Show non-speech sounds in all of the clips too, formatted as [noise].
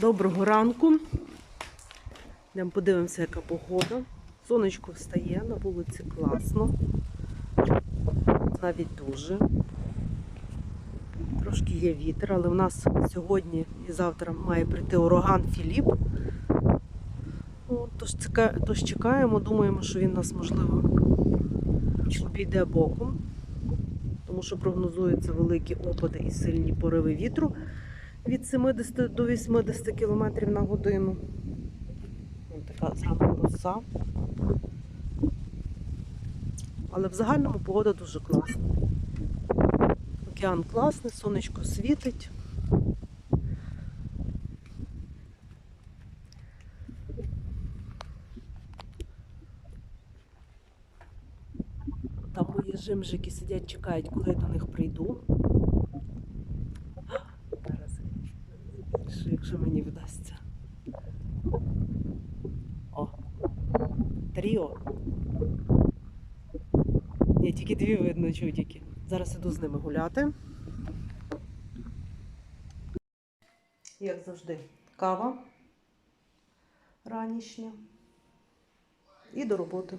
Доброго ранку. Йдемо подивимося, яка погода. Сонечко встає, на вулиці класно. Навіть дуже. Трошки є вітер, але в нас сьогодні і завтра має прийти ураган Філіп. От, тож, тож чекаємо, думаємо, що він нас можливо обійде боком, тому що прогнозуються великі опади і сильні пориви вітру від 70 до 80 км на годину. Ось така зранку роса. Але в загальному погода дуже класна. Океан класний, сонечко світить. Там мої жимжики сидять, чекають, коли я до них прийду. Зараз, якщо, мені вдасться. О, тріо. Ні, тільки дві видно чудики. Зараз іду з ними гуляти. Як завжди, кава ранішня. І до роботи.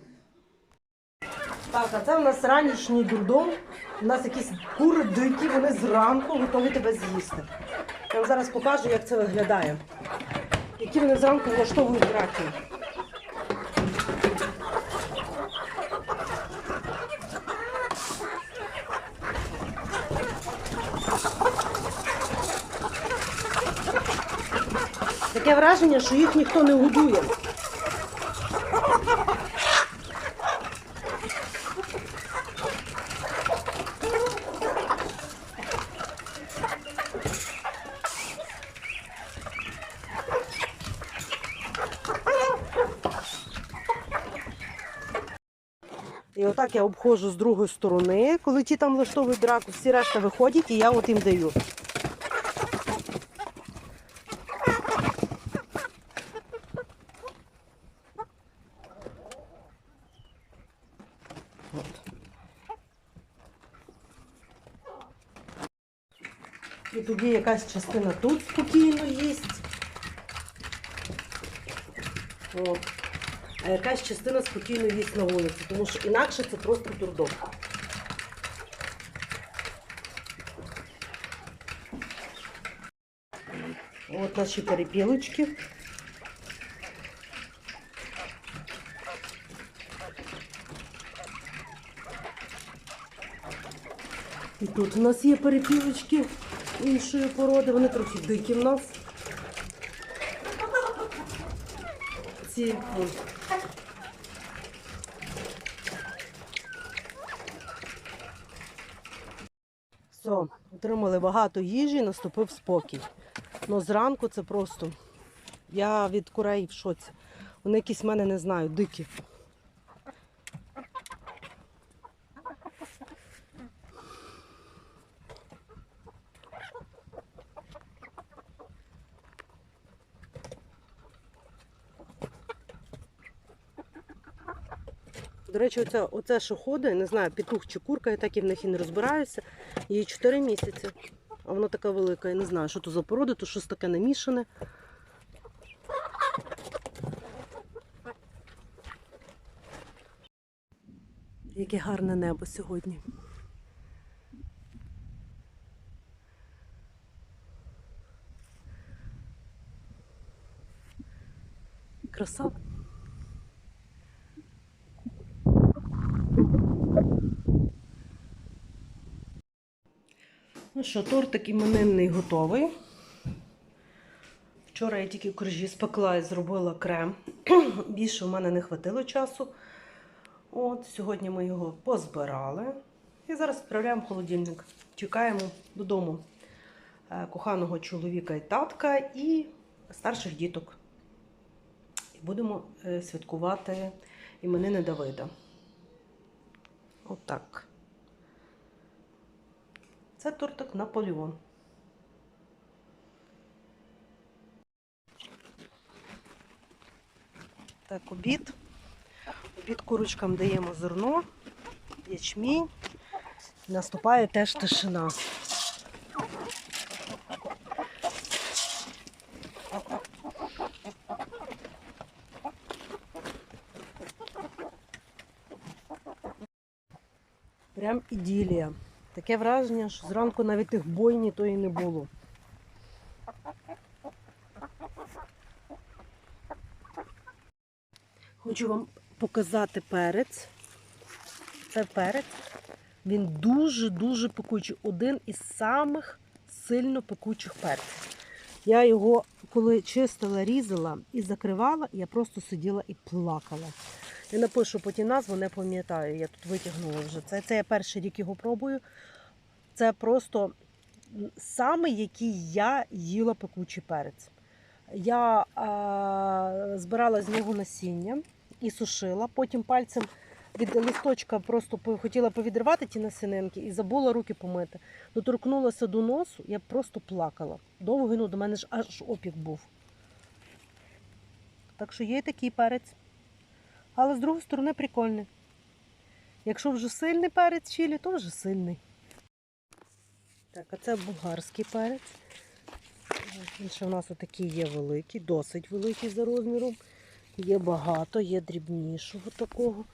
Так, а це в нас ранішній дурдом. У нас якісь кури дикі, вони зранку готові тебе з'їсти. Я вам зараз покажу, як це виглядає. Які вони зранку влаштовують драки. Таке враження, що їх ніхто не годує. Отак я обходжу з другої сторони, коли ті там влаштовують драку, всі решта виходять і я от їм даю. І тоді якась частина тут спокійно їсть. От. А якась частина спокійно їсть на вулиці, тому що інакше це просто дурдом. От наші перепілочки. І тут у нас є перепілочки іншої породи, вони трохи дикі в нас. Ці Все, отримали багато їжі, наступив спокій. Ну зранку це просто. Я від курей в шоці. Вони якісь в мене не знаю, дикі. До речі, оце, оце що ходить, не знаю, петух чи курка, я так і в них і не розбираюся. Їй 4 місяці. А вона така велика, я не знаю, що то за порода, то щось таке намішане. Яке гарне небо сьогодні. Краса. Ну що, тортик іменинний готовий. Вчора я тільки коржі спекла і зробила крем. [clears throat] Більше в мене не хватило часу. От, Сьогодні ми його позбирали. І зараз відправляємо в холодильник. Чекаємо додому е, коханого чоловіка і татка і старших діток. І будемо е, святкувати іменини Давида. Отак. Це тортик Наполеон. Так, обід. Обід курочкам даємо зерно, ячмінь. Наступає теж тишина. Прям іділія. Таке враження, що зранку навіть тих бойні то і не було. Хочу вам показати перець. Це перець. Він дуже-дуже пекучий. Один із самих сильно пекучих перців. Я його, коли чистила, різала і закривала, я просто сиділа і плакала. Я напишу потім назву, не пам'ятаю. Я тут витягнула вже. Це, це я перший рік його пробую. Це просто саме, який я їла пекучий перець. Я а, збирала з нього насіння і сушила, потім пальцем від листочка просто хотіла повідривати ті насінинки і забула руки помити. Доторкнулася до носу, я просто плакала. Довго ну, до мене ж аж опік був. Так що є такий перець. Але з другої сторони прикольний. Якщо вже сильний перець чилі, то вже сильний. Так, а це болгарський перець. Він в нас отакий є великий, досить великий за розміром. Є багато, є дрібнішого такого.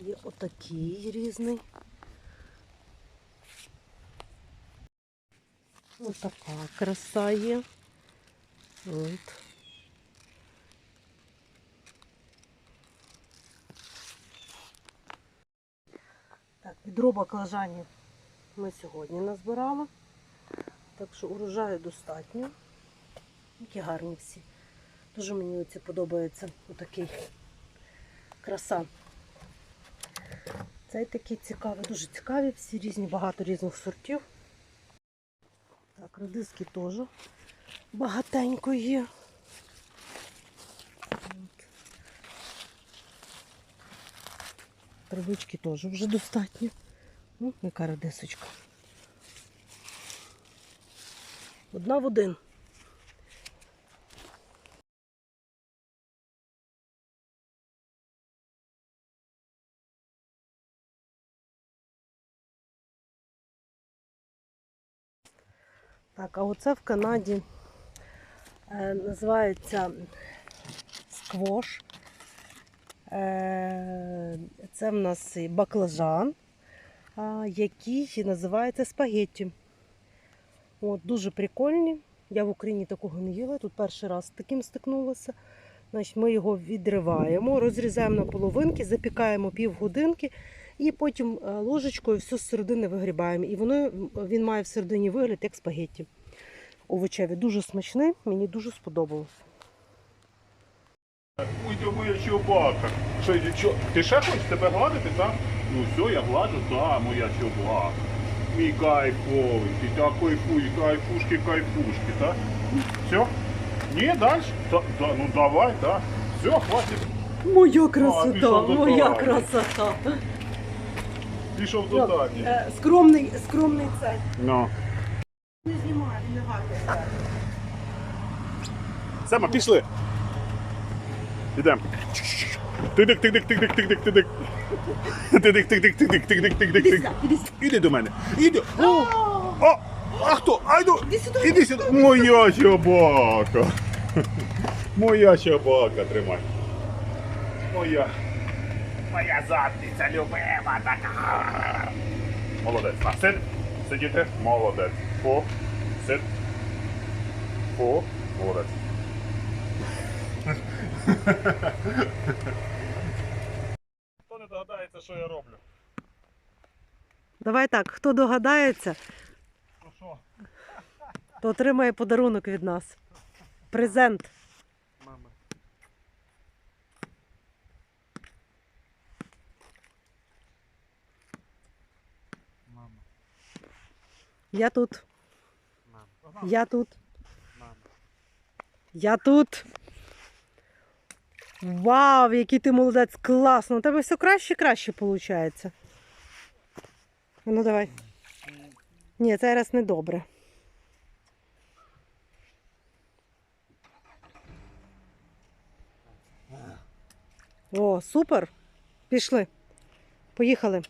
Є отакий різний. Отака краса є. От. Так, відро баклажанів ми сьогодні назбирали. Так що урожаю достатньо. Які гарні всі. Дуже мені оці подобається отакий краса. Цей такий цікавий, дуже цікаві, всі різні, багато різних сортів. Так, редиски теж багатенько є. Травички теж вже достатньо. Ну, яка редисочка. Одна в один. Так, а оце в Канаді е, називається сквош. Е, це в нас баклажан, який називається спагетті. От, дуже прикольні. Я в Україні такого не їла, тут перший раз з таким стикнулася. Значить, ми його відриваємо, розрізаємо на половинки, запікаємо півгодинки і потім е, ложечкою все з середини вигрібаємо. І воно, він має всередині вигляд як спагетті. Овочеві. Дуже смачний, мені дуже сподобалось. Моя чубака. Що, що, ти ще хочеш тебе гладити, так? Ну все, я гладжу, так, моя чубака. Мій кайфовий, ти так кайфуй, кайфушки, кайфушки, так? Все? Ні, далі? Та, та, ну давай, так. Все, хватить. Моя красота, пішов до моя Тані. красота. Пішов до Тані. Е, скромний, скромний цей. Ну. Не знімає, він не гарний. Сема, пішли. Ідемо. Тидик, тидик, тидик, тидик, тидик. Тидик, тидик, тидик, тидик, тидик, тидик. іди до мене. Іди. О! О! А хто? Айду! Іди сюди. Моя собака. Моя собака, тримай. Моя. Моя задниця любима така. Молодець. На, сид. Сидіти. Молодець. Фу. Сид. Фу. Молодець. Хто не догадається, що я роблю? Давай так, хто догадається, Ну що? то отримає подарунок від нас. Презент. Мама. Мама. Я тут. Мама. Я тут. Мама. Я тут. Вау, який ти молодець, класно. У тебе все краще і краще виходить. Ну давай. Ні, зараз раз не добре. О, супер. Пішли. Поїхали.